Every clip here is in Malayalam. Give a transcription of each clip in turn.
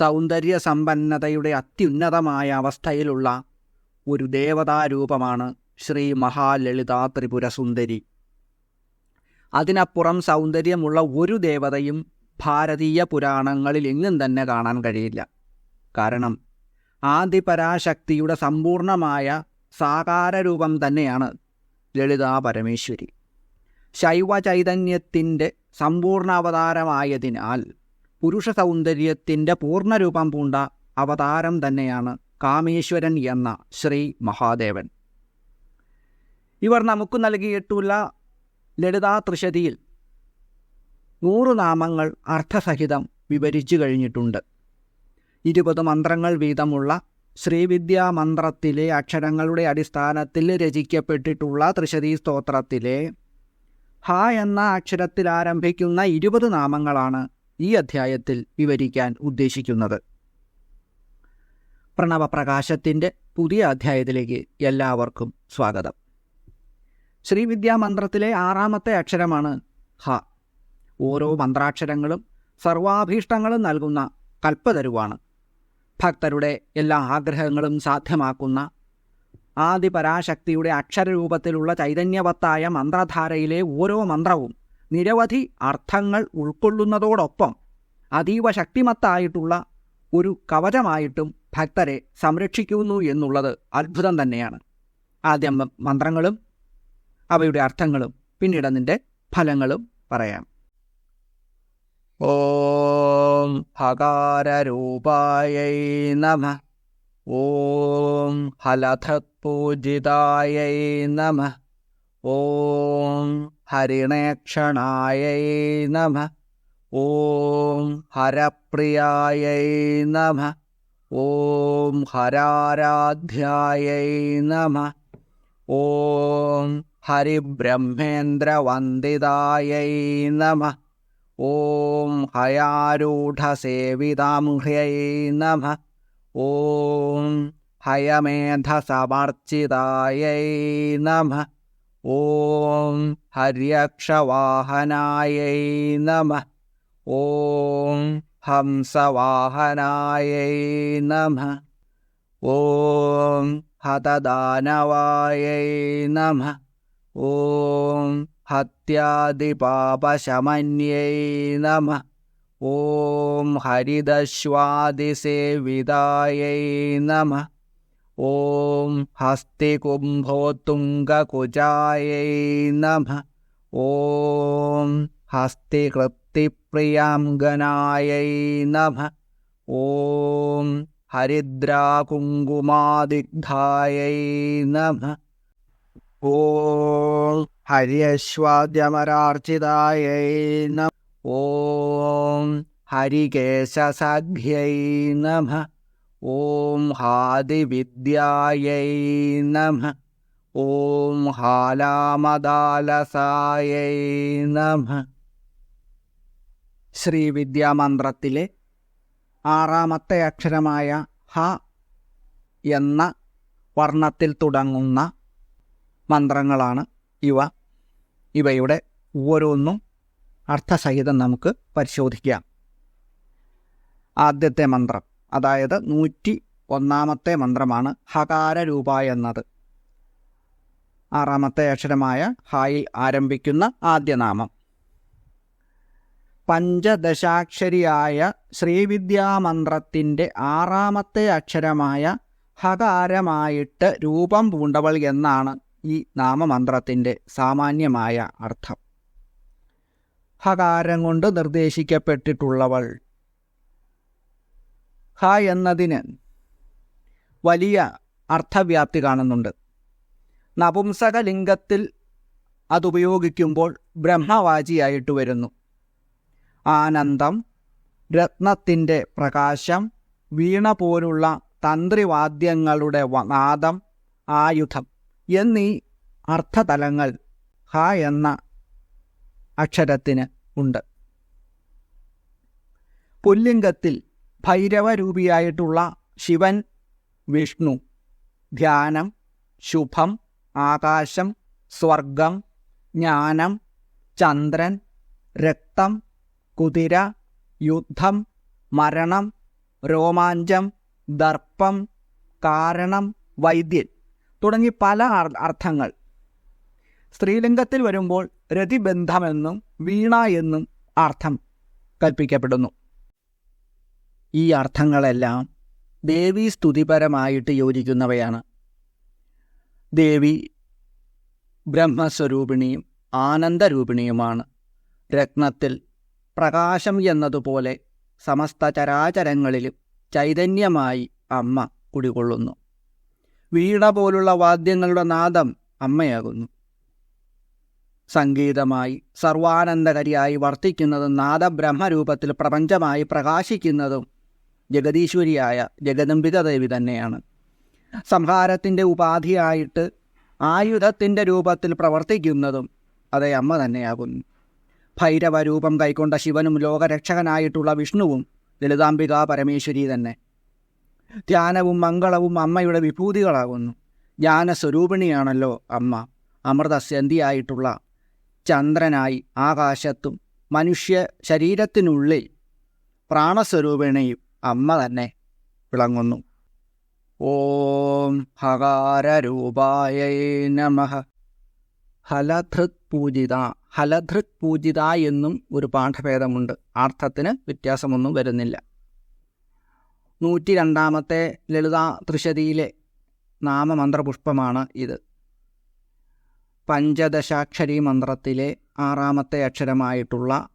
സൗന്ദര്യ സമ്പന്നതയുടെ അത്യുന്നതമായ അവസ്ഥയിലുള്ള ഒരു ദേവതാരൂപമാണ് ശ്രീ മഹാലളിതാ ത്രിപുര സുന്ദരി അതിനപ്പുറം സൗന്ദര്യമുള്ള ഒരു ദേവതയും ഭാരതീയ പുരാണങ്ങളിൽ എങ്ങും തന്നെ കാണാൻ കഴിയില്ല. കാരണം ആദിപരാശക്തിയുടെ സമ്പൂർണമായ സാകാരരൂപം തന്നെയാണ് ലളിതാ പരമേശ്വരി. ശൈവചൈതന്യത്തിന്റെ സമ്പൂർണ അവതാരമായതിനാൽ പുരുഷ സൗന്ദര്യത്തിന്റെ പൂർണരൂപം പൂണ്ട അവതാരം തന്നെയാണ് കാമേശ്വരൻ എന്ന ശ്രീ മഹാദേവൻ. ഇവർ നമുക്ക് നൽകിയിട്ടുള്ള ലളിതാ ത്രിശതിയിൽ നൂറ് നാമങ്ങൾ അർത്ഥസഹിതം വിവരിച്ചു കഴിഞ്ഞിട്ടുണ്ട്. ഇരുപത് മന്ത്രങ്ങൾ വീതമുള്ള ശ്രീവിദ്യാ മന്ത്രത്തിലെ അക്ഷരങ്ങളുടെ അടിസ്ഥാനത്തിൽ രചിക്കപ്പെട്ടിട്ടുള്ള ത്രിശതി സ്തോത്രത്തിലെ ഹ എന്ന അക്ഷരത്തിൽ ആരംഭിക്കുന്ന ഇരുപത് നാമങ്ങളാണ് ഈ അധ്യായത്തിൽ വിവരിക്കാൻ ഉദ്ദേശിക്കുന്നത്. പ്രണവപ്രകാശത്തിന്റെ പുതിയ അധ്യായത്തിലേക്ക് എല്ലാവർക്കും സ്വാഗതം. ശ്രീവിദ്യാമന്ത്രത്തിലെ ആറാമത്തെ അക്ഷരമാണ് ഹ. ഓരോ മന്ത്രാക്ഷരങ്ങളും സർവാഭീഷ്ടങ്ങളും നൽകുന്ന കൽപ്പതരുവാണ്. ഭക്തരുടെ എല്ലാ ആഗ്രഹങ്ങളും സാധ്യമാക്കുന്ന ആദിപരാശക്തിയുടെ അക്ഷരരൂപത്തിലുള്ള ചൈതന്യവത്തായ മന്ത്രധാരയിലെ ഓരോ മന്ത്രവും നിരവധി അർത്ഥങ്ങൾ ഉൾക്കൊള്ളുന്നതോടൊപ്പം അതീവ ശക്തിമത്തായിട്ടുള്ള ഒരു കവചമായിട്ടും ഭക്തരെ സംരക്ഷിക്കുന്നു എന്നുള്ളത് അത്ഭുതം തന്നെയാണ്. ആദ്യം മന്ത്രങ്ങളും അവയുടെ അർത്ഥങ്ങളും പിന്നീട് അതിന്റെ ഫലങ്ങളും പറയാം. ഓം ഹകാരൂപായൈ നമ. ഓം ഹലഥത്പൂജിതായൈ നമ. ഓം ഹരിണേക്ഷണായൈ നമ. ഓം ഹരപ്രിയായൈ നമ. ഓം ഹരാരാധ്യായൈ നമ. ഓം ഹരിബ്രഹ്മേന്ദ്രവന്ദിതായൈ നമ. ഓം ഹയാരൂഢസേവിതാംഹ്യൈ നമ. ഓം ഹയമേധസമർച്ചിതായൈ നമ. ഓം ഹര്യക്ഷവാഹനായൈ നമ. ഓം ഹംസവാഹനായൈ നമ. ഓം ഹതദാനവായൈ നമ. ഓം ഹത്യാദിപാപശമന്യൈ നമ. ഓം ഹരിദശ്വാദിസേവിതായൈ നമ. ഓം ഹസ്തികുംഭോത്തുംഗകുജായൈ നമ ഓം ഹസ്തികൃത്തിപ്രിയാംഗനായൈ നമ ഓം ഹരിദ്രാകുങ്കുമാദിഗ്ധായൈ നമ ഓം ഹര്യശ്വാദ്യമരാർച്ചിതായൈ നമ ഓം ഹരികേശസഖ്യൈ നമ ഓം ഹാദിവിദ്യായൈ നമ. ഓം ഹാലാമദാലസായൈ നമ. ശ്രീവിദ്യാമന്ത്രത്തിലെ ആറാമത്തെ അക്ഷരമായ ഹ എന്ന വർണത്തിൽ തുടങ്ങുന്ന മന്ത്രങ്ങളാണ് ഇവ. ഇവയുടെ ഓരോന്നും അർത്ഥസഹിതം നമുക്ക് പരിശോധിക്കാം. ആദ്യത്തെ മന്ത്രം. അതായത് നൂറ്റി ഒന്നാമത്തെ മന്ത്രമാണ് ഹകാരരൂപ എന്നത്. ആറാമത്തെ അക്ഷരമായ ഹായിൽ ആരംഭിക്കുന്ന ആദ്യനാമം പഞ്ചദശാക്ഷരിയായ ശ്രീവിദ്യാമന്ത്രത്തിന്റെ ആറാമത്തെ അക്ഷരമായ ഹകാരമായിട്ട് രൂപം പൂണ്ടവൾ എന്നാണ് ഈ നാമമന്ത്രത്തിന്റെ സാമാന്യമായ അർത്ഥം. ഹകാരം കൊണ്ട് നിർദ്ദേശിക്കപ്പെട്ടിട്ടുള്ളവൾ. ഹ എന്നതിന് വലിയ അർത്ഥവ്യാപ്തി കാണുന്നുണ്ട്. നപുംസകലിംഗത്തിൽ അതുപയോഗിക്കുമ്പോൾ ബ്രഹ്മവാചിയായിട്ട് വരുന്നു. ആനന്ദം രത്നത്തിന്റെ പ്രകാശം വീണ പോലുള്ള തന്ത്രിവാദ്യങ്ങളുടെ നാദം ആയുധം എന്നീ അർത്ഥതലങ്ങൾ ഹ എന്ന അക്ഷരത്തിന് ഉണ്ട്. പുല്ലിംഗത്തിൽ ഭൈരവരൂപിയായിട്ടുള്ള ശിവൻ വിഷ്ണു. ധ്യാനം ശുഭം ആകാശം സ്വർഗം ജ്ഞാനം ചന്ദ്രൻ രക്തം കുതിര യുദ്ധം മരണം രോമാഞ്ചം ദർപ്പം കാരണം വൈദ്യൻ തുടങ്ങി പല അർത്ഥങ്ങൾ. സ്ത്രീലിംഗത്തിൽ വരുമ്പോൾ രതിബന്ധമെന്നും വീണ എന്നും അർത്ഥം കൽപ്പിക്കപ്പെടുന്നു. ഈ അർത്ഥങ്ങളെല്ലാം ദേവി സ്തുതിപരമായിട്ട് യോജിക്കുന്നവയാണ്. ദേവി ബ്രഹ്മസ്വരൂപിണിയും ആനന്ദരൂപിണിയുമാണ്. രത്നത്തിൽ പ്രകാശം എന്നതുപോലെ സമസ്ത ചരാചരങ്ങളിലും ചൈതന്യമായി അമ്മ കുടികൊള്ളുന്നു. വീണ പോലുള്ള വാദ്യങ്ങളുടെ നാദം അമ്മയാകുന്നു. സംഗീതമായി സർവാനന്ദകരിയായി വർത്തിക്കുന്നതും നാദബ്രഹ്മരൂപത്തിൽ പ്രപഞ്ചമായി പ്രകാശിക്കുന്നതും ജഗദീശ്വരിയായ ജഗദംബിക ദേവി തന്നെയാണ്. സംഹാരത്തിന്റെ ഉപാധിയായിട്ട് ആയുധത്തിന്റെ രൂപത്തിൽ പ്രവർത്തിക്കുന്നതും അതേ അമ്മ തന്നെയാകുന്നു. ഭൈരവ രൂപം കൈക്കൊണ്ട ശിവനും ലോകരക്ഷകനായിട്ടുള്ള വിഷ്ണുവും ലളിതാംബിക പരമേശ്വരി തന്നെ. ധ്യാനവും മംഗളവും അമ്മയുടെ വിഭൂതികളാകുന്നു. ജ്ഞാനസ്വരൂപിണിയാണല്ലോ അമ്മ. അമൃതസന്ധിയായിട്ടുള്ള ചന്ദ്രനായി ആകാശത്തും മനുഷ്യ ശരീരത്തിനുള്ളിൽ പ്രാണസ്വരൂപിണിയും അമ്മ തന്നെ വിളങ്ങുന്നു. ഓം ഹകാരൂപായ നമ. ഹലധൃത് പൂജിത ഹലധൃത് പൂജിത എന്നും ഒരു പാഠഭേദമുണ്ട്. അർത്ഥത്തിന് വ്യത്യാസമൊന്നും വരുന്നില്ല. നൂറ്റി രണ്ടാമത്തെ ലളിതാ ത്രിശതിയിലെ നാമമന്ത്രപുഷ്പമാണ് ഇത്. പഞ്ചദശാക്ഷരി മന്ത്രത്തിലെ ആറാമത്തെ അക്ഷരമായിട്ടുള്ള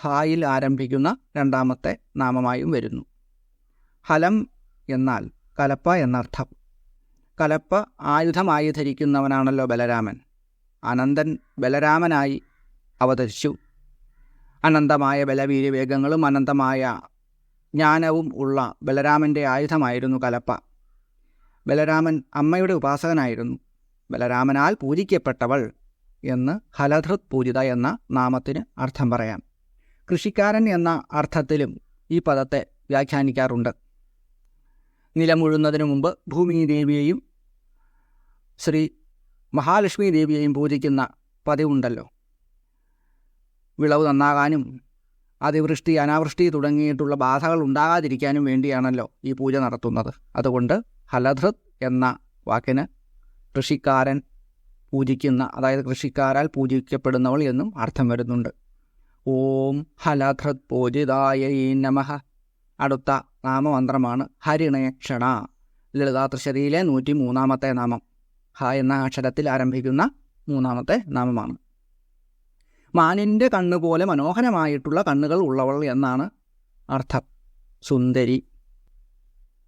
ഹായിൽ ആരംഭിക്കുന്ന രണ്ടാമത്തെ നാമമായും വരുന്നു. ഹലം എന്നാൽ കലപ്പ എന്നർത്ഥം. കലപ്പ ആയുധമായി ധരിക്കുന്നവനാണല്ലോ ബലരാമൻ. അനന്തൻ ബലരാമനായി അവതരിച്ചു. അനന്തമായ ബലവീര്യവേഗങ്ങളും അനന്തമായ ജ്ഞാനവും ഉള്ള ബലരാമന്റെ ആയുധമായിരുന്നു കലപ്പ. ബലരാമൻ അമ്മയുടെ ഉപാസകനായിരുന്നു. ബലരാമനാൽ പൂജിക്കപ്പെട്ടവൾ എന്ന് ഹലധൃത് പൂജിത എന്ന നാമത്തിന് അർത്ഥം പറയാം. കൃഷിക്കാരൻ എന്ന അർത്ഥത്തിലും ഈ പദത്തെ വ്യാഖ്യാനിക്കാറുണ്ട്. നിലമുഴുന്നതിനു മുമ്പ് ഭൂമി ദേവിയെയും ശ്രീ മഹാലക്ഷ്മി ദേവിയെയും പൂജിക്കുന്ന പതിവുണ്ടല്ലോ. വിളവ് നന്നാകാനും അതിവൃഷ്ടി അനാവൃഷ്ടി തുടങ്ങിയിട്ടുള്ള ബാധകൾ ഉണ്ടാകാതിരിക്കാനും വേണ്ടിയാണല്ലോ ഈ പൂജ നടത്തുന്നത്. അതുകൊണ്ട് ഹലധൃത് എന്ന വാക്കിന് കൃഷിക്കാരൻ പൂജിക്കുന്ന അതായത് കൃഷിക്കാരാൽ പൂജിക്കപ്പെടുന്നവൾ എന്നും അർത്ഥം വരുന്നുണ്ട്. ഓം ഹലധൃത് പൂജിതായ നമഃ. അടുത്ത നാമമന്ത്രമാണ് ഹരിണേക്ഷണ ലളിതാത്രിശതിയിലെ നൂറ്റി മൂന്നാമത്തെ നാമം. ഹ എന്ന അക്ഷരത്തിൽ ആരംഭിക്കുന്ന മൂന്നാമത്തെ നാമമാണ്. മാനിന്റെ കണ്ണുപോലെ മനോഹരമായിട്ടുള്ള കണ്ണുകൾ ഉള്ളവൾ എന്നാണ് അർത്ഥം. സുന്ദരി.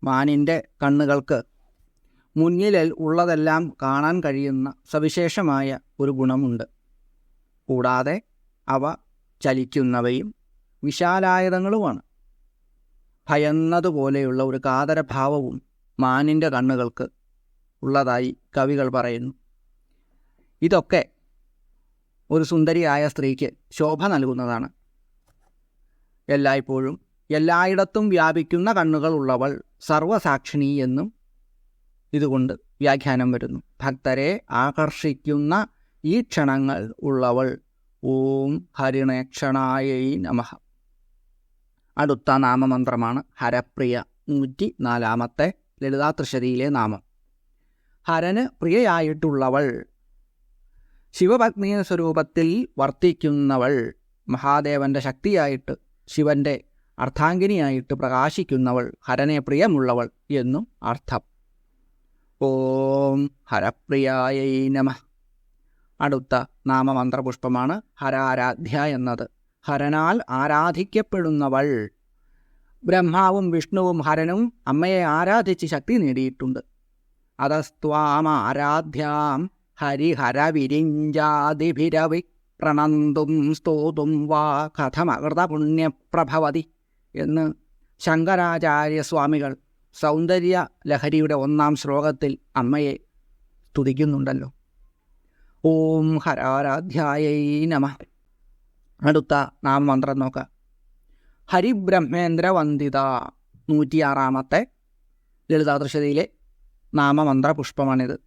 മാനിന്റെ കണ്ണുകൾക്ക് മുന്നിൽ ഉള്ളതെല്ലാം കാണാൻ കഴിയുന്ന സവിശേഷമായ ഒരു ഗുണമുണ്ട്. കൂടാതെ അവ ചലിക്കുന്നവയും വിശാലായുധങ്ങളുമാണ് ഭയന്നതുപോലെയുള്ള ഒരു കാതരഭാവവും മാനിന്റെ കണ്ണുകൾക്ക് ഉള്ളതായി കവികൾ പറയുന്നു. ഇതൊക്കെ ഒരു സുന്ദരിയായ സ്ത്രീക്ക് ശോഭ നൽകുന്നതാണ്. എല്ലായ്പ്പോഴും എല്ലായിടത്തും വ്യാപിക്കുന്ന കണ്ണുകൾ ഉള്ളവൾ സർവസാക്ഷിണി എന്നും ഇതുകൊണ്ട് വ്യാഖ്യാനം വരുന്നു. ഭക്തരെ ആകർഷിക്കുന്ന ഈ ക്ഷണങ്ങൾ ഉള്ളവൾ ഓം ഹരിണേക്ഷണായ നമഃ. അടുത്ത നാമമന്ത്രമാണ് ഹരപ്രിയ നൂറ്റി നാലാമത്തെ ലളിതാ തൃശതിയിലെ നാമം. ഹരന് പ്രിയയായിട്ടുള്ളവൾ ശിവപത്നി സ്വരൂപത്തിൽ വർത്തിക്കുന്നവൾ മഹാദേവന്റെ ശക്തിയായിട്ട് ശിവന്റെ അർത്ഥാംഗിനിയായിട്ട് പ്രകാശിക്കുന്നവൾ ഹരനെ പ്രിയമുള്ളവൾ എന്നും അർത്ഥം. ഓം ഹരപ്രിയായ നമ. അടുത്ത നാമമന്ത്രപുഷ്പമാണ് ഹരാരാധ്യ എന്നത്. ഹരനാൽ ആരാധിക്കപ്പെടുന്നവൾ. ബ്രഹ്മാവും വിഷ്ണുവും ഹരനും അമ്മയെ ആരാധിച്ച് ശക്തി നേടിയിട്ടുണ്ട്. അതസ്ത്വാമാരാധ്യാം ഹരിഹരവിരിഞ്ചാതിഭിരവി പ്രണന്തും സ്തോതും വാ കഥമകൃതപുണ്യപ്രഭവതി എന്ന് ശങ്കരാചാര്യസ്വാമികൾ സൗന്ദര്യ ലഹരിയുടെ ഒന്നാം ശ്ലോകത്തിൽ അമ്മയെ സ്തുതിക്കുന്നുണ്ടല്ലോ. ഓം ഹരാരാധ്യായ നമ. അടുത്ത നാമമന്ത്രം നോക്കാം. ഹരിബ്രഹ്മേന്ദ്ര വന്ദിത നൂറ്റിയാറാമത്തെ ലളിതാദൃശതയിലെ നാമമന്ത്ര പുഷ്പമാണിത്.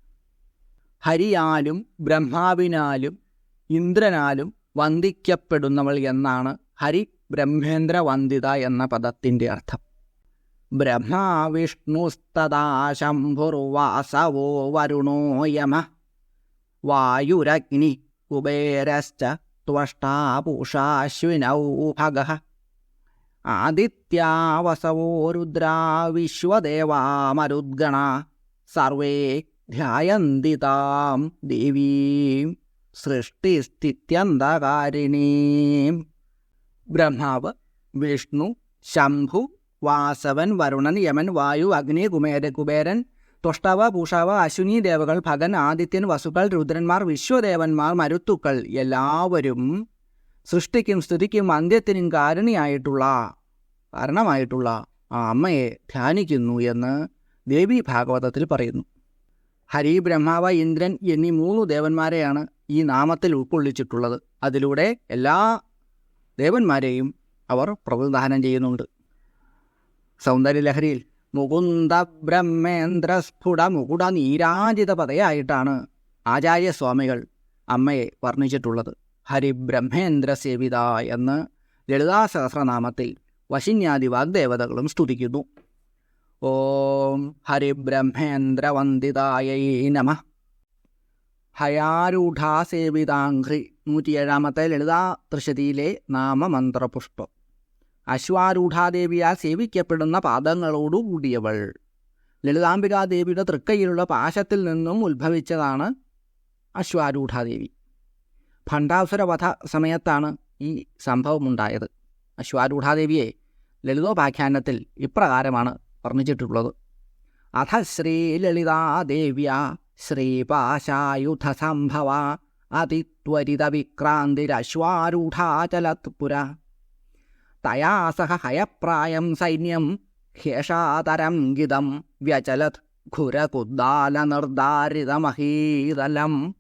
ഹരിയാലും ബ്രഹ്മാവിനാലും ഇന്ദ്രനാലും വന്ദിക്കപ്പെടുന്നവൾ എന്നാണ് ഹരി ബ്രഹ്മേന്ദ്ര വന്ദിത എന്ന പദത്തിന്റെ അർത്ഥം. ബ്രഹ്മാ വിഷ്ണുസ്തദാ ശംഭുർവാസവോ വരുണോ യമ? വായുരഗ്നി കുബേരശ്ച ആദിത്യാവസവോ രുദ്രാ വിശ്വദേവാ മരുദ്ഗണ സർവേ ധ്യായന്തി താം ദേവീം സൃഷ്ടിസ്ഥിത്യന്തകാരിണീം ബ്രഹ്മാവ് വിഷ്ണു ശംഭു വാസവൻ വരുണൻ യമൻ വായു അഗ്നി കുമേര കുബേരൻ ത്വഷ്ടവ പൂഷാവ അശ്വിനി ദേവകൾ ഭഗൻ ആദിത്യൻ വസുക്കൾ രുദ്രന്മാർ വിശ്വദേവന്മാർ മരുത്തുക്കൾ എല്ലാവരും സൃഷ്ടിക്കും സ്തുതിക്കും അന്ത്യത്തിനും കാരണിയായിട്ടുള്ള കാരണമായിട്ടുള്ള ആ അമ്മയെ ധ്യാനിക്കുന്നു എന്ന് ദേവി ഭാഗവതത്തിൽ പറയുന്നു. ഹരി ബ്രഹ്മാവ ഇന്ദ്രൻ എന്നീ മൂന്ന് ദേവന്മാരെയാണ് ഈ നാമത്തിൽ ഉൾക്കൊള്ളിച്ചിട്ടുള്ളത്. അതിലൂടെ എല്ലാ ദേവന്മാരെയും അവർ പ്രതിദാനം ചെയ്യുന്നുണ്ട്. സൗന്ദര്യലഹരിയിൽ മുകുന്ദ ബ്രഹ്മേന്ദ്ര സ്ഫുട മുകുട നീരാജിത പദയായിട്ടാണ് ആചാര്യസ്വാമികൾ അമ്മയെ വർണിച്ചിട്ടുള്ളത്. ഹരിബ്രഹ്മേന്ദ്ര സേവിത എന്ന് ലളിതാ സഹസ്രനാമത്തിൽ വശിന്യാദി വാഗ്ദേവതകളും സ്തുതിക്കുന്നു. ഓം ഹരിബ്രഹ്മേന്ദ്രവന്ദിതായൈ നമ. ഹയാരൂഢാസേവിതാഘ്രി നൂറ്റിയേഴാമത്തെ ലളിതാ തൃശതിയിലെ നാമമന്ത്രപുഷ്പം. അശ്വാരൂഢാദേവിയാൽ സേവിക്കപ്പെടുന്ന പാദങ്ങളോടുകൂടിയവൾ. ലളിതാംബികാദേവിയുടെ തൃക്കൈയിലുള്ള പാശത്തിൽ നിന്നും ഉത്ഭവിച്ചതാണ് അശ്വാരൂഢാദേവി. ഭണ്ഡാസുരവധ സമയത്താണ് ഈ സംഭവമുണ്ടായത്. അശ്വാരൂഢാദേവിയെ ലളിതോപാഖ്യാനത്തിൽ ഇപ്രകാരമാണ് വർണിച്ചിട്ടുള്ളത്. അധ ശ്രീ ലളിതാദേവ്യ ശ്രീപാശായുധ ശ്രീപാശായുധസംഭവ അതിത്വരിത വിക്രാന്തിരശ്വാരൂഢാചലത് പുര തയാ സഹ ഹയപ്രായം സൈന്യം ഹ്യഷാതരംഗിതം വ്യചലത് ഘുരകുദ്ദാലനിർദ്ധാരിതമഹീതലം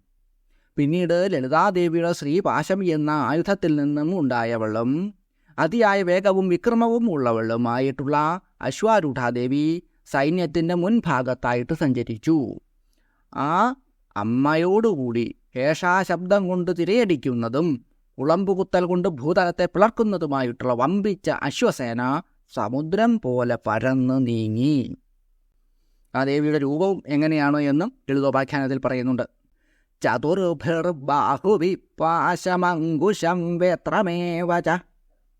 പിന്നീട് ലളിതാദേവിയുടെ ശ്രീപാശം എന്ന ആയുധത്തിൽ നിന്നും ഉണ്ടായവളും അതിയായ വേഗവും വിക്രമവും ഉള്ളവളുമായിട്ടുള്ള അശ്വാരൂഢാദേവി സൈന്യത്തിന്റെ മുൻഭാഗത്തായിട്ട് സഞ്ചരിച്ചു. ആ അമ്മയോടുകൂടി ഏഷാശബ്ദം കൊണ്ട് തിരയടിക്കുന്നതും ഉളമ്പുകുത്തൽ കൊണ്ട് ഭൂതലത്തെ പിളർക്കുന്നതുമായിട്ടുള്ള വമ്പിച്ച അശ്വസേന സമുദ്രം പോലെ പരന്നു നീങ്ങി. ആ ദേവിയുടെ രൂപവും എങ്ങനെയാണോ എന്നും ലളിതോപാഖ്യാനത്തിൽ പറയുന്നുണ്ട്. ചതുർഭിർബാഹുവിപാശമങ്കുശം വേത്രമേവച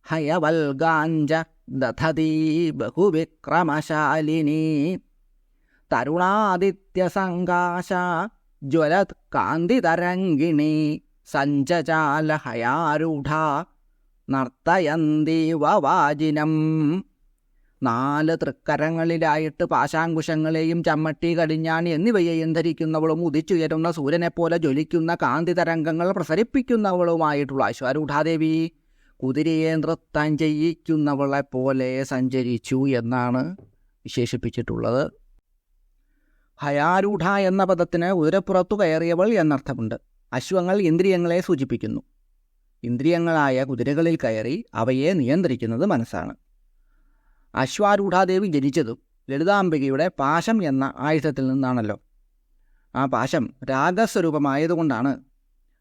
ഹയവൽഗാഞ്ച ദധതീ ബഹുവിക്രമശാലിനി. തരുണാദിത്യസങ്കാശ ജ്വലത് കാന്തിതരംഗിണി സഞ്ചചാലഹയാരൂഢ നർത്തയന്തി വവാജിനം നാല് തൃക്കരങ്ങളിലായിട്ട് പാശാങ്കുശങ്ങളെയും ചമ്മട്ടി കടിഞ്ഞാണി എന്നിവയെയും ധരിക്കുന്നവളും ഉദിച്ചുയരുന്ന സൂര്യനെപ്പോലെ ജ്വലിക്കുന്ന കാന്തി തരംഗങ്ങൾ പ്രസരിപ്പിക്കുന്നവളുമായിട്ടുള്ള അശ്വാരൂഢാദേവി കുതിരയെ നൃത്തം ചെയ്യിക്കുന്നവളെ പോലെ സഞ്ചരിച്ചു എന്നാണ് വിശേഷിപ്പിച്ചിട്ടുള്ളത്. ഹയാരൂഢ എന്ന പദത്തിന് ഉദരപ്പുറത്തു കയറിയവൾ എന്നർത്ഥമുണ്ട്. അശ്വങ്ങൾ ഇന്ദ്രിയങ്ങളെ സൂചിപ്പിക്കുന്നു. ഇന്ദ്രിയങ്ങളായ കുതിരകളിൽ കയറി അവയെ നിയന്ത്രിക്കുന്നത് മനസ്സാണ്. അശ്വാരൂഢാദേവി ജനിച്ചതും ലളിതാംബികയുടെ പാശം എന്ന ആയുധത്തിൽ നിന്നാണല്ലോ. ആ പാശം രാഗസ്വരൂപമായതുകൊണ്ടാണ്.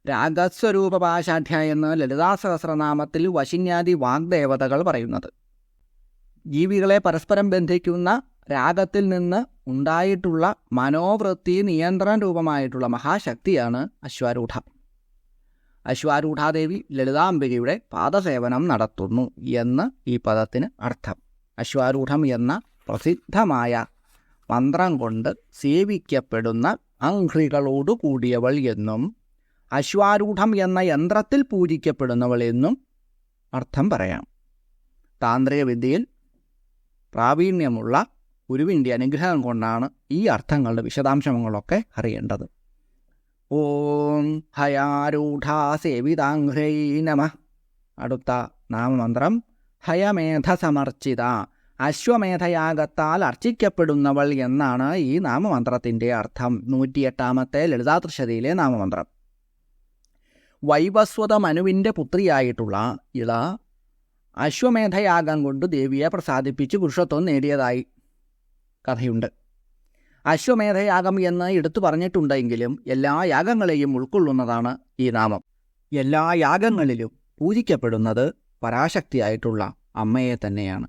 രാഗസ്വരൂപ പാശാഠ്യ എന്ന് ലളിതാ സഹസ്രനാമത്തിൽ വശിന്യാദി വാഗ്ദേവതകൾ പറയുന്നത്. ജീവികളെ പരസ്പരം ബന്ധിക്കുന്ന രാഗത്തിൽ നിന്ന് ഉണ്ടായിട്ടുള്ള മനോവൃത്തി നിയന്ത്രണ രൂപമായിട്ടുള്ള മഹാശക്തിയാണ് അശ്വാരൂഢ. അശ്വാരൂഢാദേവി ലളിതാംബികയുടെ പാദസേവനം നടത്തുന്നു എന്ന് ഈ പദത്തിന് അർത്ഥം. അശ്വാരൂഢം എന്ന പ്രസിദ്ധമായ മന്ത്രം കൊണ്ട് സേവിക്കപ്പെടുന്ന അംഗ്രികളോട് കൂടിയവൾ എന്നും അശ്വാരൂഢം എന്ന യന്ത്രത്തിൽ പൂജിക്കപ്പെടുന്നവൾ എന്നും അർത്ഥം പറയാം. താന്ത്രിക വിദ്യയിൽ പ്രാവീണ്യമുള്ള ഗുരുവിന്റെ അനുഗ്രഹം കൊണ്ടാണ് ഈ അർത്ഥങ്ങളുടെ വിശദാംശങ്ങളൊക്കെ അറിയേണ്ടത്. ഓം ഹയാരൂഢാ സേവിതാംഘ്രൈ നമ. അടുത്ത നാമമന്ത്രം. ഹയമേധ സമർച്ചിത അശ്വമേധയാഗത്താൽ അർച്ചിക്കപ്പെടുന്നവൾ എന്നാണ് ഈ നാമമന്ത്രത്തിന്റെ അർത്ഥം. നൂറ്റിയെട്ടാമത്തെ ലളിതാതൃശതിയിലെ നാമമന്ത്രം. വൈവസ്വത മനുവിന്റെ പുത്രിയായിട്ടുള്ള ഇള അശ്വമേധയാഗം കൊണ്ട് ദേവിയെ പ്രസാദിപ്പിച്ച് പുരുഷത്വം നേടിയതായി കഥയുണ്ട്. അശ്വമേധയാഗം എന്ന് എടുത്തു പറഞ്ഞിട്ടുണ്ടെങ്കിലും എല്ലാ യാഗങ്ങളെയും ഉൾക്കൊള്ളുന്നതാണ് ഈ നാമം. എല്ലാ യാഗങ്ങളിലും പൂജിക്കപ്പെടുന്നത് പരാശക്തിയായിട്ടുള്ള അമ്മയെ തന്നെയാണ്.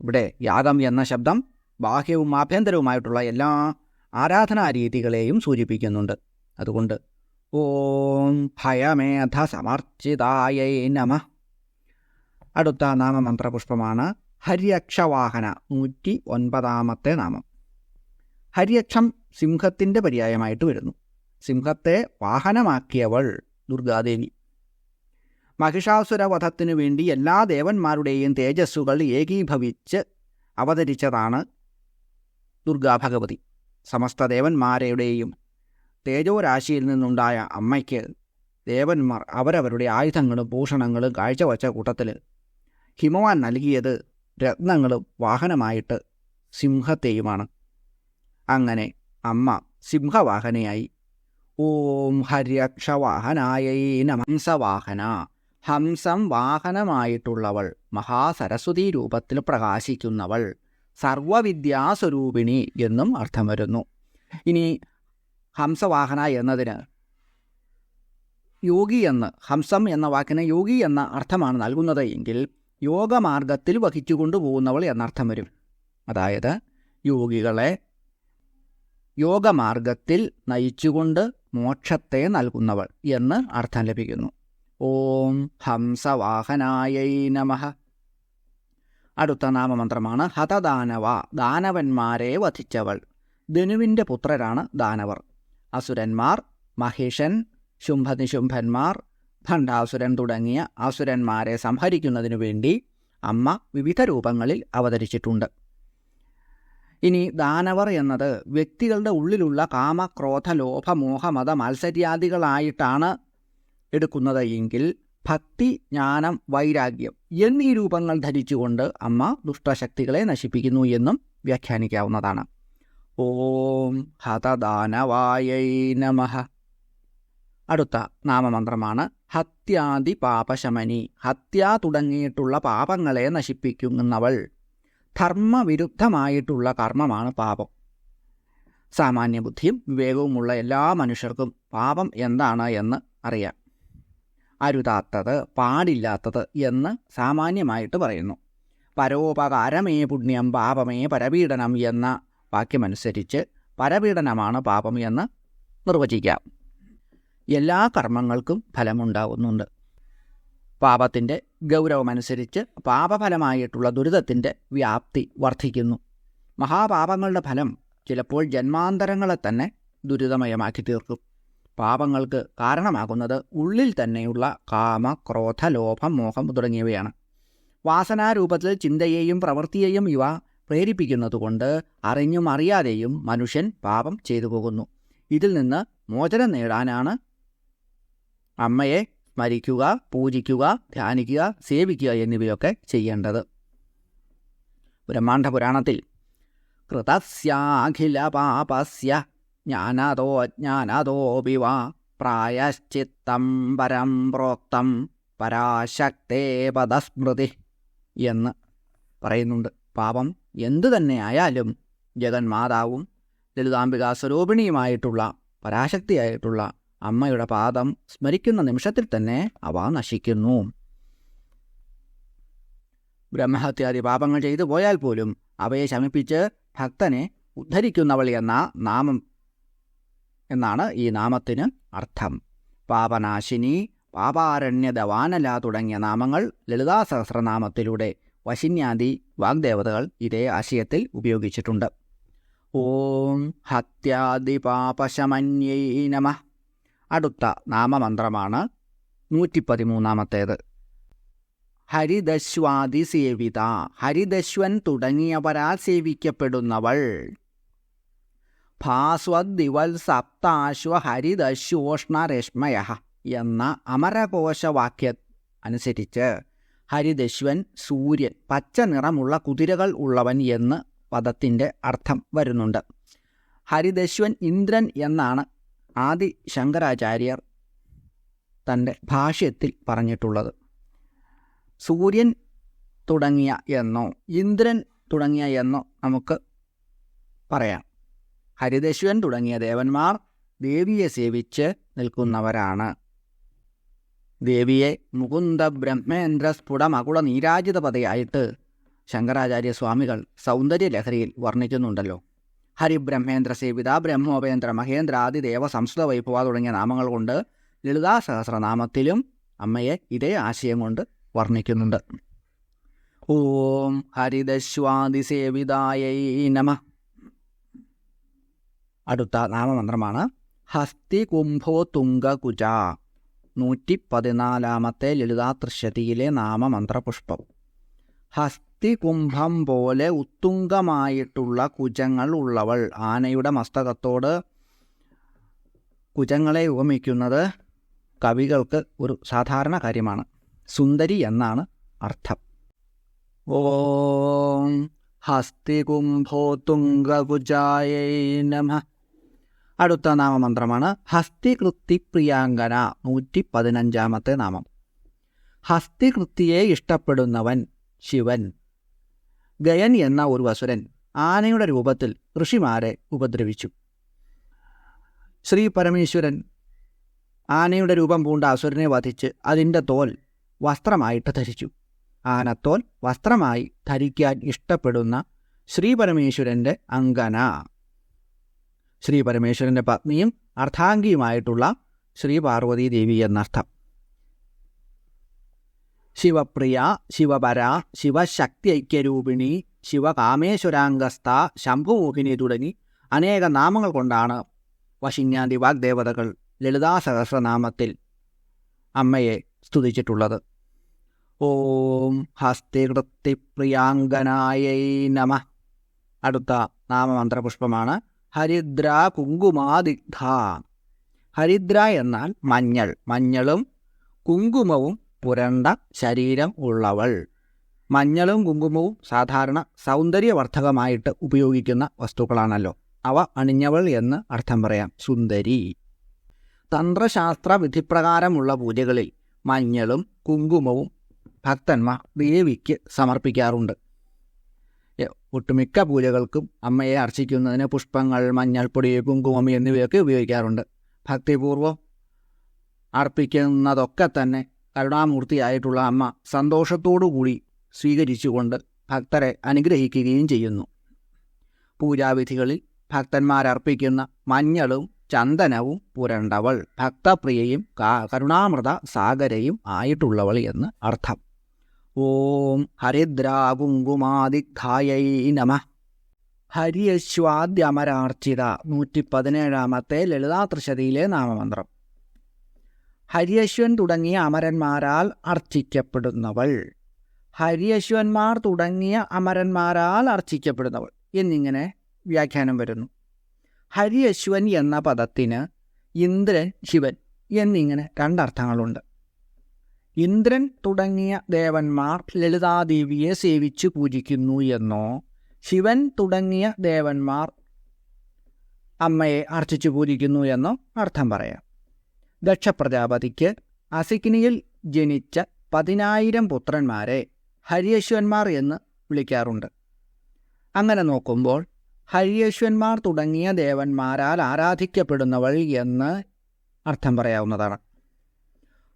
ഇവിടെ യാഗം എന്ന ശബ്ദം ബാഹ്യവും ആഭ്യന്തരവുമായിട്ടുള്ള എല്ലാ ആരാധനാ രീതികളെയും സൂചിപ്പിക്കുന്നുണ്ട്. അതുകൊണ്ട് ഓം ഭയമേധ സമർച്ചിതായൈ നമ. അടുത്ത നാമമന്ത്രപുഷ്പമാണ് ഹര്യക്ഷവാഹന നൂറ്റി ഒൻപതാമത്തെ നാമം. ഹര്യക്ഷം സിംഹത്തിന്റെ പര്യായമായിട്ട് വരുന്നു. സിംഹത്തെ വാഹനമാക്കിയവൾ ദുർഗാദേവി. മഹിഷാസുരവധത്തിനു വേണ്ടി എല്ലാ ദേവന്മാരുടെയും തേജസ്സുകൾ ഏകീഭവിച്ച് അവതരിച്ചതാണ് ദുർഗാഭഗവതി. സമസ്ത ദേവന്മാരുടെയും തേജോരാശിയിൽ നിന്നുണ്ടായ അമ്മയ്ക്ക് ദേവന്മാർ അവരവരുടെ ആയുധങ്ങളും ഭൂഷണങ്ങളും കാഴ്ചവച്ച കൂട്ടത്തിൽ ഹിമവാൻ നൽകിയത് രത്നങ്ങളും വാഹനമായിട്ട് സിംഹത്തെയുമാണ്. അങ്ങനെ അമ്മ സിംഹവാഹനയായി. ഓം ഹര്യക്ഷവാഹനായ നമംസവാഹന ഹംസം വാഹനമായിട്ടുള്ളവൾ മഹാസരസ്വതി രൂപത്തിൽ പ്രകാശിക്കുന്നവൾ സർവവിദ്യാസ്വരൂപിണി എന്നും അർത്ഥം വരുന്നു. ഇനി ഹംസവാഹന എന്നതിന് യോഗി എന്ന് ഹംസം എന്ന വാക്കിന് യോഗി എന്ന അർത്ഥമാണ് നൽകുന്നത് എങ്കിൽ യോഗമാർഗത്തിൽ വഹിച്ചുകൊണ്ടു പോകുന്നവൾ എന്നർത്ഥം വരും. അതായത് യോഗികളെ യോഗമാർഗത്തിൽ നയിച്ചുകൊണ്ട് മോക്ഷത്തെ നൽകുന്നവൾ എന്ന് അർത്ഥം ലഭിക്കുന്നു. ഓം ഹംസവാഹനായൈ നമ. അടുത്ത നാമമന്ത്രമാണ് ഹതദാനവ. ദാനവന്മാരെ വധിച്ചവൾ. ധനുവിന്റെ പുത്രരാണ് ദാനവർ. അസുരന്മാർ മഹിഷൻ ശുംഭനിശുംഭന്മാർ ഭണ്ഡാസുരൻ തുടങ്ങിയ അസുരന്മാരെ സംഹരിക്കുന്നതിനു വേണ്ടി അമ്മ വിവിധ രൂപങ്ങളിൽ അവതരിച്ചിട്ടുണ്ട്. ഇനി ദാനവർ എന്നത് വ്യക്തികളുടെ ഉള്ളിലുള്ള കാമ ക്രോധ ലോഭ മോഹ മത മത്സര്യാദികളായിട്ടാണ് എടുക്കുന്നത് എങ്കിൽ ഭക്തി ജ്ഞാനം വൈരാഗ്യം എന്നീ രൂപങ്ങൾ ധരിച്ചുകൊണ്ട് അമ്മ ദുഷ്ടശക്തികളെ നശിപ്പിക്കുന്നു എന്നും വ്യാഖ്യാനിക്കാവുന്നതാണ്. ഓം ഹതദാനവായൈ നമഃ. അടുത്ത നാമമന്ത്രമാണ് ഹത്യാദി പാപശമനി. ഹത്യ തുടങ്ങിയിട്ടുള്ള പാപങ്ങളെ നശിപ്പിക്കുന്നവൾ. ധർമ്മവിരുദ്ധമായിട്ടുള്ള കർമ്മമാണ് പാപം. സാമാന്യ ബുദ്ധിയും വിവേകവുമുള്ള എല്ലാ മനുഷ്യർക്കും പാപം എന്താണ് എന്ന് അറിയാം. അരുതാത്തത് പാടില്ലാത്തത് എന്ന് സാമാന്യമായിട്ട് പറയുന്നു. പരോപകാരമേ പുണ്യം പാപമേ പരപീഡനം എന്ന വാക്യമനുസരിച്ച് പരപീഡനമാണ് പാപം എന്ന് നിർവചിക്കാം. എല്ലാ കർമ്മങ്ങൾക്കും ഫലമുണ്ടാവുന്നുണ്ട്. പാപത്തിന്റെ ഗൗരവമനുസരിച്ച് പാപഫലമായിട്ടുള്ള ദുരിതത്തിന്റെ വ്യാപ്തി വർദ്ധിക്കുന്നു. മഹാപാപങ്ങളുടെ ഫലം ചിലപ്പോൾ ജന്മാന്തരങ്ങളെ തന്നെ ദുരിതമയമാക്കി തീർക്കും. പാപങ്ങൾക്ക് കാരണമാകുന്നത് ഉള്ളിൽ തന്നെയുള്ള കാമ ക്രോധ ലോഭം മോഹം തുടങ്ങിയവയാണ്. വാസനാരൂപത്തിൽ ചിന്തയെയും പ്രവൃത്തിയെയും ഇവ പ്രേരിപ്പിക്കുന്നതുകൊണ്ട് അറിഞ്ഞും അറിയാതെയും മനുഷ്യൻ പാപം ചെയ്തു പോകുന്നു. ഇതിൽ നിന്ന് മോചനം നേടാനാണ് അമ്മയെ സ്മരിക്കുക പൂജിക്കുക ധ്യാനിക്കുക സേവിക്കുക എന്നിവയൊക്കെ ചെയ്യേണ്ടത്. ബ്രഹ്മാണ്ഡ പുരാണത്തിൽ കൃതസ്യാഖില പാപസ്യ ജ്ഞാനതോ അജ്ഞാനതോപി വാ പ്രായശ്ചിത്തം പരം പ്രോക്തം പരാശക്തേ പദസ്മൃതി എന്ന് പറയുന്നുണ്ട്. പാപം എന്തു തന്നെയായാലും ജഗന്മാതാവും ലളിതാംബികാ സ്വരൂപിണിയുമായിട്ടുള്ള പരാശക്തിയായിട്ടുള്ള അമ്മയുടെ പാദം സ്മരിക്കുന്ന നിമിഷത്തിൽ തന്നെ അവ നശിക്കുന്നു. ബ്രഹ്മഹത്യാദി പാപങ്ങൾ ചെയ്തു പോയാൽ പോലും അവയെ ശമിപ്പിച്ച് ഭക്തനെ ഉദ്ധരിക്കുന്നവൾ എന്ന നാമം എന്നാണ് ഈ നാമത്തിന് അർത്ഥം. പാപനാശിനി പാപാരണ്യദവാനല തുടങ്ങിയ നാമങ്ങൾ ലളിതാ സഹസ്രനാമത്തിലൂടെ വശിന്യാദി വാഗ്ദേവതകൾ ഇതേ ആശയത്തിൽ ഉപയോഗിച്ചിട്ടുണ്ട്. ഓം ഹത്യാദി ഹത്യാദിപാപശമന്യൈ നമ. അടുത്ത നാമമന്ത്രമാണ് നൂറ്റി പതിമൂന്നാമത്തേത് ഹരിദശ്വാദി സേവിത ഹരിദശ്വൻ തുടങ്ങിയവരാൽ സേവിക്കപ്പെടുന്നവൾ. ഭാസ്വദ്ദിവൽ സപ്താശ്വ ഹരിദശ്വോഷ്ണരശ്മയ എന്ന അമരകോശവാക്യ അനുസരിച്ച് ഹരിദശ്വൻ സൂര്യൻ പച്ച നിറമുള്ള കുതിരകൾ ഉള്ളവൻ എന്ന് പദത്തിന്റെ അർത്ഥം വരുന്നുണ്ട്. ഹരിദശ്വൻ ഇന്ദ്രൻ എന്നാണ് ആദി ശങ്കരാചാര്യർ തന്റെ ഭാഷ്യത്തിൽ പറഞ്ഞിട്ടുള്ളത്. സൂര്യൻ തുടങ്ങിയ എന്നോ ഇന്ദ്രൻ തുടങ്ങിയ എന്നോ നമുക്ക് പറയാം. ഹരിദശ്വൻ തുടങ്ങിയ ദേവന്മാർ ദേവിയെ സേവിച്ച് നിൽക്കുന്നവരാണ്. ദേവിയെ മുകുന്ദ ബ്രഹ്മേന്ദ്ര സ്ഫുടമകുള നീരാജിതപതയായിട്ട് ശങ്കരാചാര്യ സ്വാമികൾ സൗന്ദര്യ ലഹരിയിൽ വർണിക്കുന്നുണ്ടല്ലോ. ഹരിബ്രഹ്മേന്ദ്ര സേവിത ബ്രഹ്മോപേന്ദ്ര മഹേന്ദ്ര ആദിദേവ സംസ്കൃത വൈഭവ തുടങ്ങിയ നാമങ്ങൾ കൊണ്ട് ലളിതാ സഹസ്രനാമത്തിലും അമ്മയെ ഇതേ ആശയം കൊണ്ട് വർണിക്കുന്നുണ്ട്. ഓം ഹരിദശ്വാദിസേവിതായൈ നമ. അടുത്ത നാമമന്ത്രമാണ് ഹസ്തി കുംഭോ തുംഗകുജ നൂറ്റി പതിനാലാമത്തെ ലളിതാ തൃശതിയിലെ നാമമന്ത്രപുഷ്പം. ഹസ്തി കുംഭം പോലെ ഉത്തുംഗമായിട്ടുള്ള കുജങ്ങൾ ഉള്ളവൾ. ആനയുടെ മസ്തകത്തോട് കുജങ്ങളെ ഉപമിക്കുന്നത് കവികൾക്ക് ഒരു സാധാരണ കാര്യമാണ്. സുന്ദരി എന്നാണ് അർത്ഥം. ഓം ഹസ്തി കുംഭോ തുംഗകുജായൈ നമ. അടുത്ത നാമമന്ത്രമാണ് ഹസ്തികൃത്തി പ്രിയാങ്കന നൂറ്റി പതിനഞ്ചാമത്തെ നാമം. ഹസ്തികൃത്തിയെ ഇഷ്ടപ്പെടുന്നവൻ ശിവൻ. ഗയൻ എന്ന ഒരു അസുരൻ ആനയുടെ രൂപത്തിൽ ഋഷിമാരെ ഉപദ്രവിച്ചു. ശ്രീ പരമേശ്വരൻ ആനയുടെ രൂപം പൂണ്ട അസുരനെ വധിച്ച് അതിന്റെ തോൽ വസ്ത്രമായിട്ട് ധരിച്ചു. ആനത്തോൽ വസ്ത്രമായി ധരിക്കാൻ ഇഷ്ടപ്പെടുന്ന ശ്രീ പരമേശ്വരന്റെ അങ്കന. ശ്രീ പരമേശ്വരന്റെ പത്നിയും അർത്ഥാംഗിയുമായിട്ടുള്ള ശ്രീ പാർവതീ ദേവി എന്നർത്ഥം. ശിവപ്രിയ ശിവപര ശിവശക്തി ഐക്യരൂപിണി ശിവകാമേശ്വരാംഗസ്ഥ ശംഭുമോഹിനി തുടങ്ങി അനേക നാമങ്ങൾ കൊണ്ടാണ് വശിന്യാദി വാഗ്ദേവതകൾ ലളിതാ സഹസ്രനാമത്തിൽ അമ്മയെ സ്തുതിച്ചിട്ടുള്ളത്. ഓം ഹസ്തികൃത്തി പ്രിയാങ്കനായൈ നമ. അടുത്ത നാമമന്ത്രപുഷ്പമാണ് ഹരിദ്ര കുങ്കുമാദിഗ്ധ. ഹരിദ്ര എന്നാൽ മഞ്ഞൾ. മഞ്ഞളും കുങ്കുമവും പുരണ്ട ശരീരം ഉള്ളവൾ. മഞ്ഞളും കുങ്കുമവും സാധാരണ സൗന്ദര്യവർദ്ധകമായിട്ട് ഉപയോഗിക്കുന്ന വസ്തുക്കളാണല്ലോ. അവ അണിഞ്ഞവൾ എന്ന് അർത്ഥം പറയാം. സുന്ദരി. തന്ത്രശാസ്ത്ര വിധിപ്രകാരമുള്ള പൂജകളിൽ മഞ്ഞളും കുങ്കുമവും ഭക്തന്മാർ ദേവിക്ക് സമർപ്പിക്കാറുണ്ട്. ഒട്ടുമിക്ക പൂജകൾക്കും അമ്മയെ അർച്ചിക്കുന്നതിന് പുഷ്പങ്ങൾ മഞ്ഞൾപ്പൊടി കുങ്കുമം എന്നിവയൊക്കെ ഉപയോഗിക്കാറുണ്ട്. ഭക്തിപൂർവം അർപ്പിക്കുന്നതൊക്കെ തന്നെ കരുണാമൂർത്തിയായിട്ടുള്ള അമ്മ സന്തോഷത്തോടുകൂടി സ്വീകരിച്ചുകൊണ്ട് ഭക്തരെ അനുഗ്രഹിക്കുകയും ചെയ്യുന്നു. പൂജാവിധികളിൽ ഭക്തന്മാരർപ്പിക്കുന്ന മഞ്ഞളും ചന്ദനവും പുരണ്ടവൾ ഭക്തപ്രിയയും കരുണാമൃത സാഗരയും ആയിട്ടുള്ളവൾ എന്ന് അർത്ഥം. ഓം ഹരിദ്രാകുങ്കുമാദിഘായൈ നമ. ഹരിയശ്വാദ്യമരാർച്ചിത നൂറ്റി പതിനേഴാമത്തെ ലളിതാ നാമമന്ത്രം. ഹരിയശ്വൻ തുടങ്ങിയ അമരന്മാരാൽ അർച്ചിക്കപ്പെടുന്നവൾ. ഹരിയശ്വന്മാർ തുടങ്ങിയ അമരന്മാരാൽ അർച്ചിക്കപ്പെടുന്നവൾ എന്നിങ്ങനെ വ്യാഖ്യാനം വരുന്നു. ഹരിയശ്വൻ എന്ന പദത്തിന് ഇന്ദ്രൻ ശിവൻ എന്നിങ്ങനെ രണ്ടർത്ഥങ്ങളുണ്ട്. ഇന്ദ്രൻ തുടങ്ങിയ ദേവന്മാർ ലളിതാദേവിയെ സേവിച്ച് പൂജിക്കുന്നു എന്നോ ശിവൻ തുടങ്ങിയ ദേവന്മാർ അമ്മയെ അർച്ചിച്ചു പൂജിക്കുന്നു എന്നോ അർത്ഥം പറയാം. ദക്ഷപ്രജാപതിക്ക് അസിക്കിനിയിൽ ജനിച്ച പതിനായിരം പുത്രന്മാരെ ഹരിയേശ്വന്മാർ എന്ന് വിളിക്കാറുണ്ട്. അങ്ങനെ നോക്കുമ്പോൾ ഹരിയേശ്വന്മാർ തുടങ്ങിയ ദേവന്മാരാൽ ആരാധിക്കപ്പെടുന്നവൾ എന്ന് അർത്ഥം പറയാവുന്നതാണ്.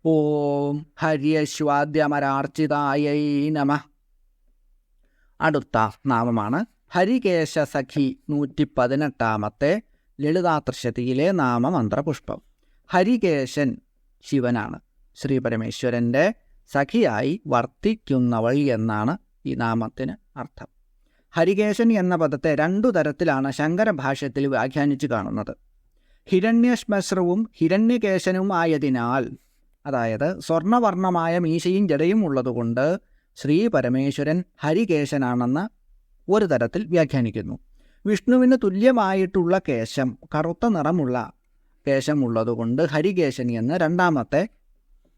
ഓം ഹരിയശ്വാദ്യമരാർച്ചിതായൈ നമ. അടുത്ത നാമമാണ് ഹരികേശ സഖി നൂറ്റി പതിനെട്ടാമത്തെ ലളിതാതൃശതിയിലെ നാമമന്ത്രപുഷ്പം. ഹരികേശൻ ശിവനാണ്. ശ്രീ പരമേശ്വരന്റെ സഖിയായി വർത്തിക്കുന്നവൾ എന്നാണ് ഈ നാമത്തിന് അർത്ഥം. ഹരികേശൻ എന്ന പദത്തെ രണ്ടു തരത്തിലാണ് ശങ്കരഭാഷ്യത്തിൽ വ്യാഖ്യാനിച്ചു കാണുന്നത്. ഹിരണ്യശ്മശ്രവും ഹിരണ്യകേശനും ആയതിനാൽ അതായത് സ്വർണവർണമായ മീശയും ജടയും ഉള്ളതുകൊണ്ട് ശ്രീ പരമേശ്വരൻ ഹരികേശനാണെന്ന് ഒരു തരത്തിൽ വ്യാഖ്യാനിക്കുന്നു. വിഷ്ണുവിന് തുല്യമായിട്ടുള്ള കേശം കറുത്ത നിറമുള്ള കേശമുള്ളതുകൊണ്ട് ഹരികേശൻ എന്ന രണ്ടാമത്തെ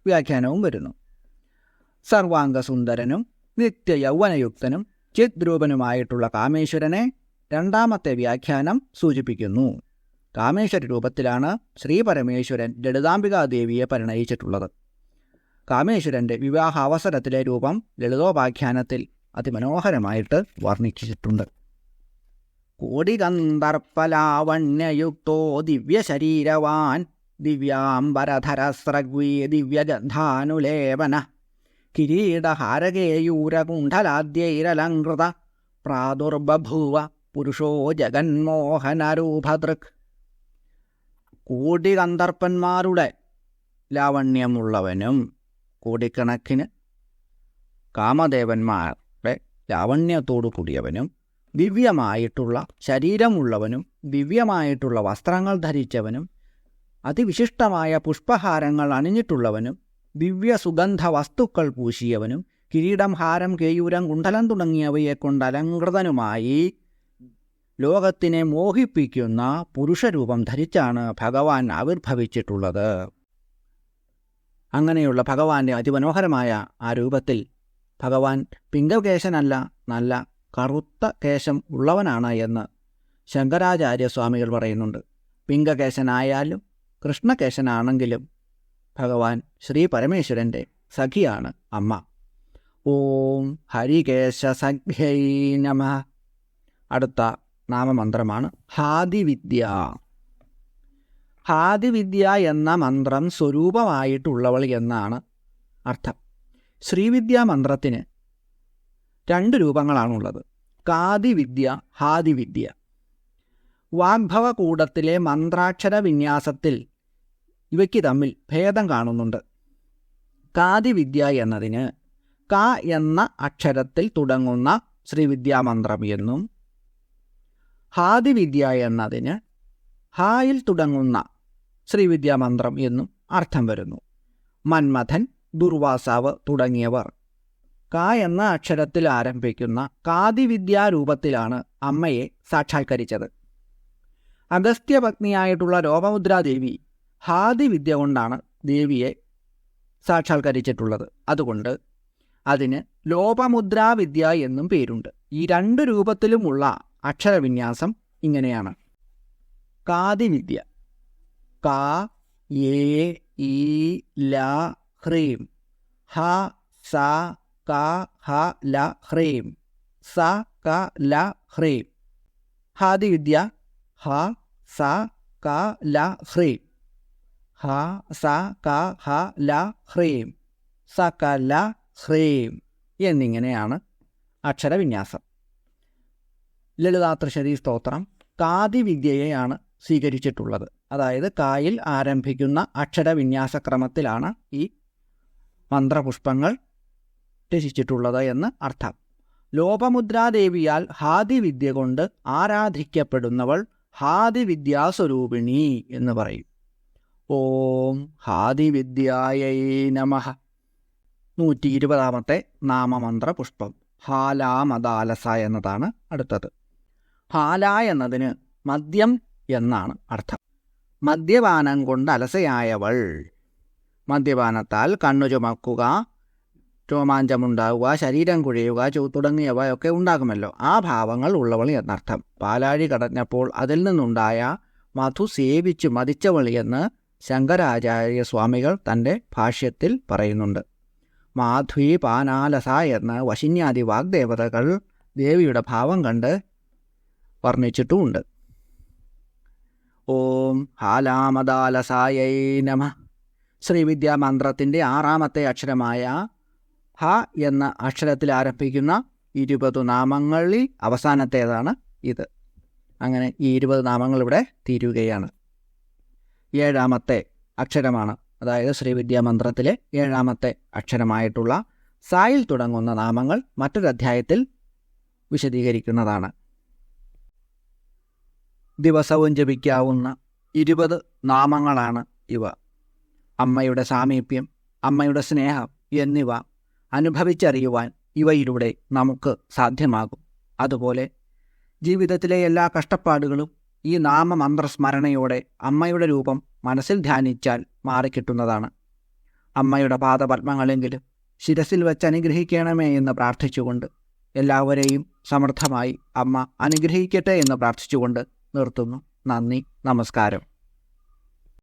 വ്യാഖ്യാനവും വരുന്നു. സർവാംഗസുന്ദരനും നിത്യ യൗവനയുക്തനും ചിദ്രൂപനുമായിട്ടുള്ള കാമേശ്വരനെ രണ്ടാമത്തെ വ്യാഖ്യാനം സൂചിപ്പിക്കുന്നു. കാമേശ്വര രൂപത്തിലാണ് ശ്രീ പരമേശ്വരൻ ലളിതാംബികാദേവിയെ പരിണയിച്ചിട്ടുള്ളത്. കാമേശ്വരന്റെ വിവാഹാവസരത്തിലെ രൂപം ലളിതോപാഖ്യാനത്തിൽ അതിമനോഹരമായിട്ട് വർണിച്ചിട്ടുണ്ട്. കോടികന്ദർപ്പലാവണ്യയുക്തോ ദിവ്യശരീരവാൻ ദിവ്യാംബരധരസ്രഗ്വീ ദിവ്യഗന്ധാനുലേപന. കിരീടഹാരകേയൂരകുണ്ഠലാദ്യൈരലങ്കൃത പ്രാദുർബഭൂവ പുരുഷോ ജഗന്മോഹനരൂപദൃക്. കോടി കന്ദർപ്പന്മാരുടെ ലാവണ്യമുള്ളവനും കോടിക്കണക്കിന് കാമദേവന്മാരുടെ ലാവണ്യത്തോടു കൂടിയവനും ദിവ്യമായിട്ടുള്ള ശരീരമുള്ളവനും ദിവ്യമായിട്ടുള്ള വസ്ത്രങ്ങൾ ധരിച്ചവനും അതിവിശിഷ്ടമായ പുഷ്പഹാരങ്ങൾ അണിഞ്ഞിട്ടുള്ളവനും ദിവ്യ സുഗന്ധ വസ്തുക്കൾ പൂശിയവനും കിരീടം ഹാരം കേയൂരം കുണ്ടലം തുടങ്ങിയവയെ കൊണ്ട് അലങ്കൃതനുമായി ലോകത്തിനെ മോഹിപ്പിക്കുന്ന പുരുഷരൂപം ധരിച്ചാണ് ഭഗവാൻ ആവിർഭവിച്ചിട്ടുള്ളത്. അങ്ങനെയുള്ള ഭഗവാന്റെ അതിമനോഹരമായ ആ രൂപത്തിൽ ഭഗവാൻ പിംഗകേശനല്ല നല്ല കറുത്ത കേശം ഉള്ളവനാണ് എന്ന് ശങ്കരാചാര്യസ്വാമികൾ പറയുന്നുണ്ട്. പിംഗകേശനായാലും കൃഷ്ണകേശനാണെങ്കിലും ഭഗവാൻ ശ്രീ പരമേശ്വരന്റെ സഖിയാണ് അമ്മ. ഓം ഹരികേശ സഖ്യൈ നമ. അടുത്ത നാമമന്ത്രമാണ് ഹാദിവിദ്യ ഹാദിവിദ്യ എന്ന മന്ത്രം സ്വരൂപമായിട്ടുള്ളവൾ എന്നാണ് അർത്ഥം. ശ്രീവിദ്യാ മന്ത്രത്തിന് രണ്ട് രൂപങ്ങളാണുള്ളത്. കാതിവിദ്യ ഹാദിവിദ്യ. വാഗ്ഭവകൂടത്തിലെ മന്ത്രാക്ഷര വിന്യാസത്തിൽ ഇവയ്ക്ക് തമ്മിൽ ഭേദം കാണുന്നുണ്ട്. കാതിവിദ്യ എന്നതിന് ക എന്ന അക്ഷരത്തിൽ തുടങ്ങുന്ന ശ്രീവിദ്യാമന്ത്രം എന്നും ഹാദിവിദ്യ എന്നതിന് ഹായിൽ തുടങ്ങുന്ന ശ്രീവിദ്യാമന്ത്രം എന്നും അർത്ഥം വരുന്നു. മന്മഥൻ ദുർവാസാവ് തുടങ്ങിയവർ. ക എന്ന അക്ഷരത്തിൽ ആരംഭിക്കുന്ന കാതിവിദ്യാരൂപത്തിലാണ് അമ്മയെ സാക്ഷാത്കരിച്ചത്. അഗസ്ത്യപത്നിയായിട്ടുള്ള രോമമുദ്രാദേവി ഹാദിവിദ്യ കൊണ്ടാണ് ദേവിയെ സാക്ഷാത്കരിച്ചിട്ടുള്ളത്. അതുകൊണ്ട് അതിന് ലോപമുദ്രാവിദ്യ എന്നും പേരുണ്ട്. ഈ രണ്ട് രൂപത്തിലുമുള്ള അക്ഷരവിന്യാസം ഇങ്ങനെയാണ്. കാതിവിദ്യ. കാ ഏ ഈ ല ഹ്രീം. ഹ സ ക ഹ ഹ്രീം. സ ക ല ഹ്രീം. ഹാദിവിദ്യ ഹ സ ക ല ഹ്രീം. ഹ സ ക ഹ ല ഹ്രീം. സ ക ല ഹ്രീം എന്നിങ്ങനെയാണ് അക്ഷരവിന്യാസം. ലളിതാത്രിശതി സ്തോത്രം. കാതിവിദ്യയെയാണ് സ്വീകരിച്ചിട്ടുള്ളത്. അതായത് കായിൽ ആരംഭിക്കുന്ന അക്ഷരവിന്യാസക്രമത്തിലാണ് ഈ മന്ത്രപുഷ്പങ്ങൾ രചിച്ചിട്ടുള്ളത് എന്ന് അർത്ഥം. ലോപമുദ്രാദേവിയാൽ ഹാദിവിദ്യ കൊണ്ട് ആരാധിക്കപ്പെടുന്നവൾ ഹാദിവിദ്യാസ്വരൂപിണി എന്ന് പറയും. ഓം ഹാദിവിദ്യായൈ നമ. നൂറ്റി ഇരുപതാമത്തെ നാമമന്ത്ര പുഷ്പം ഹാലാമദാലസ എന്നതാണ് അടുത്തത്. ഹാല എന്നതിന് മദ്യം എന്നാണ് അർത്ഥം. മദ്യപാനം കൊണ്ട് അലസയായവൾ. മദ്യപാനത്താൽ കണ്ണു ചുമക്കുക രോമാഞ്ചമുണ്ടാവുക ശരീരം കുഴയുക തുടങ്ങിയവയൊക്കെ ഉണ്ടാകുമല്ലോ ആ ഭാവങ്ങൾ ഉള്ളവൾ എന്നർത്ഥം പാലാഴി കടഞ്ഞപ്പോൾ അതിൽ നിന്നുണ്ടായ മധു സേവിച്ചു മതിച്ചവളിയെന്ന് എന്ന് ശങ്കരാചാര്യ സ്വാമികൾ തന്റെ ഭാഷ്യത്തിൽ പറയുന്നുണ്ട് മാധുരി പാനാലസ എന്ന് വശിന്യാദി വാഗ്ദേവതകൾ ദേവിയുടെ ഭാവം കണ്ട് വർണിച്ചിട്ടുമുണ്ട് ഓം ഹാലാമദാലസായൈ നമ ശ്രീവിദ്യാമന്ത്രത്തിന്റെ ആറാമത്തെ അക്ഷരമായ ഹ എന്ന അക്ഷരത്തിൽ ആരംഭിക്കുന്ന ഇരുപത് നാമങ്ങളിൽ അവസാനത്തേതാണ് ഇത്. അങ്ങനെ ഈ ഇരുപത് നാമങ്ങൾ ഇവിടെ തീരുകയാണ്. ഏഴാമത്തെ അക്ഷരമാണ്. അതായത് ശ്രീവിദ്യാമന്ത്രത്തിലെ ഏഴാമത്തെ അക്ഷരമായിട്ടുള്ള സായിൽ തുടങ്ങുന്ന നാമങ്ങൾ മറ്റൊരധ്യായത്തിൽ വിശദീകരിക്കുന്നതാണ്. ദിവസവും ജപിക്കാവുന്ന ഇരുപത് നാമങ്ങളാണ് ഇവ. അമ്മയുടെ സാമീപ്യം അമ്മയുടെ സ്നേഹം എന്നിവ അനുഭവിച്ചറിയുവാൻ ഇവയിലൂടെ നമുക്ക് സാധ്യമാകും. അതുപോലെ ജീവിതത്തിലെ എല്ലാ കഷ്ടപ്പാടുകളും ഈ നാമമന്ത്രസ്മരണയോടെ അമ്മയുടെ രൂപം മനസ്സിൽ ധ്യാനിച്ചാൽ മാറിക്കിട്ടുന്നതാണ്. അമ്മയുടെ പാദപത്മങ്ങളെങ്കിലും ശിരസിൽ വെച്ച് അനുഗ്രഹിക്കണമേ എന്ന് പ്രാർത്ഥിച്ചുകൊണ്ട് എല്ലാവരെയും സമർത്ഥമായി അമ്മ അനുഗ്രഹിക്കട്ടെ എന്ന് പ്രാർത്ഥിച്ചുകൊണ്ട് നിർത്തുന്നു. നന്ദി നമസ്കാരം.